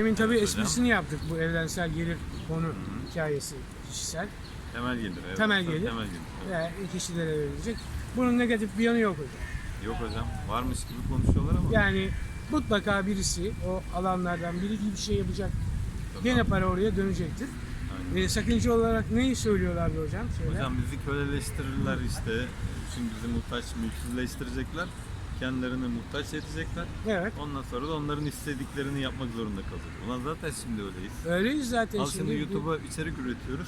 Demin tabii esprisini yaptık bu evrensel gelir konu hikayesi kişisel. Temel gelir. Evet. Temel gelir. Temel gelir. Evet. Ve kişilere verilecek. Bunun negatif bir yanı yok hocam. Yok hocam. Varmış gibi konuşuyorlar ama. Yani mutlaka birisi o alanlardan biri gibi bir şey yapacak. Gene para oraya dönecektir. Aynen. E, sakınca olarak neyi söylüyorlardı hocam? Söyle. Hocam bizi köleleştirirler işte. Şimdi bizi muhtaç, mülksüzleştirecekler. Kendilerini muhtaç edecekler. Evet. Ondan sonra da onların istediklerini yapmak zorunda kalacak. Ulan zaten şimdi öyleyiz. Öyleyiz zaten Al şimdi Bu- YouTube'a içerik üretiyoruz.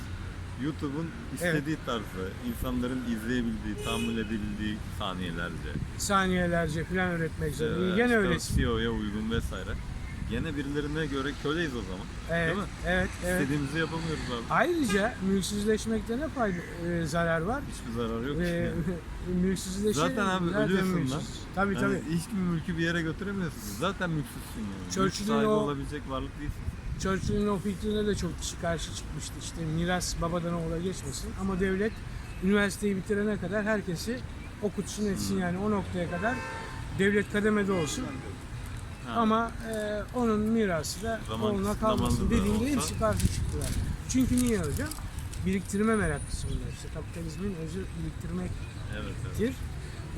YouTube'un istediği tarzı, insanların izleyebildiği, tahammül edebildiği saniyelerce. saniyelerce falan üretmek zorunda. Gene öyle. SEO'ya uygun vesaire. Gene birilerine göre köleyiz o zaman. Evet, Değil mi? evet, evet. İstediğimizi yapamıyoruz abi. Ayrıca mülksüzleşmekte ne fayda, e, zarar var? Hiçbir zararı yok. E, yani. mülksüzleşe Zaten abi ölüyorsun mülksüz. lan. Tabii Yani tabii. hiçbir mülkü bir yere götüremiyorsun. Zaten mülksüzsün yani. Mülk Churchill'in sahibi o- olabilecek varlık değilsin. Churchill'in o fikrine de çok kişi karşı çıkmıştı. İşte miras babadan oğula geçmesin. Ama devlet üniversiteyi bitirene kadar herkesi okutsun etsin Hmm. yani o noktaya kadar devlet kademede olsun. Ha. Ama e, onun mirası da Zaman oğluna kalmasın dediğinde olsa- hepsi karşı çıktılar. Çünkü niye hocam? Biriktirme meraklısı bunlar. İşte kapitalizmin özü biriktirmektir. Evet, evet.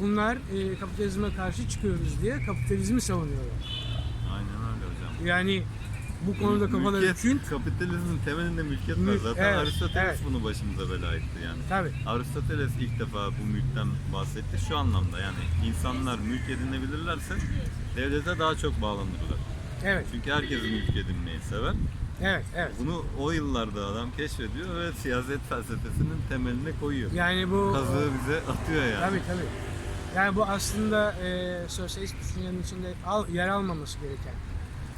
Bunlar e, kapitalizme karşı çıkıyoruz diye kapitalizmi savunuyorlar. Aynen öyle hocam. Yani bu konuda kafaları Mülkiyet, kün. kapitalizmin temelinde mülkiyet var. Mülk- Zaten evet, Aristoteles evet. bunu başımıza bela etti yani. Tabii. Aristoteles ilk defa bu mülkten bahsetti şu anlamda yani insanlar mülk edinebilirlerse devlete daha çok bağlanırlar. Evet, Çünkü herkes mülk edinmeyi sever. evet, evet. Bunu o yıllarda adam keşfediyor ve siyaset felsefesinin temeline koyuyor. Yani bu Kazığı bize atıyor yani. tabii tabii. Yani bu aslında e, sosyalist düşüncenin içinde al, yer almaması gereken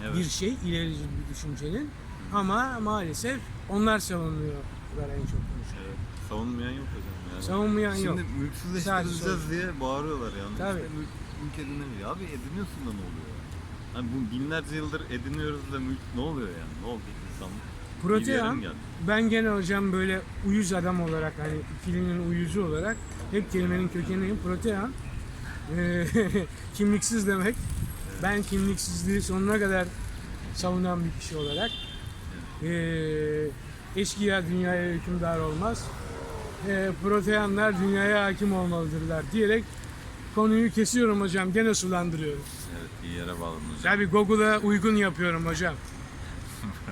Evet. bir şey, ilerici bir düşüncenin. Ama maalesef onlar savunuyorlar en çok konuşuyor. Evet. Savunmayan yok hocam yani. Savunmayan Şimdi yok. mülksüzleştireceğiz Sadece diye bağırıyorlar yani. Tabii. İşte mülk, mülk edinemiyor. Abi ediniyorsun da ne oluyor? Hani bu binlerce yıldır ediniyoruz da mülk ne oluyor yani? Ne oldu insanlık? Mi geldi? ben gene hocam böyle uyuz adam olarak hani ikilinin uyuzu olarak hep kelimenin kökeniyim. Protean e, kimliksiz demek. Ben kimliksizliği sonuna kadar savunan bir kişi olarak e, eşkıya dünyaya hükümdar olmaz. E, proteanlar dünyaya hakim olmalıdırlar diyerek konuyu kesiyorum hocam. Gene sulandırıyorum. Evet iyi yere bağladın hocam. Tabii Google'a uygun yapıyorum hocam.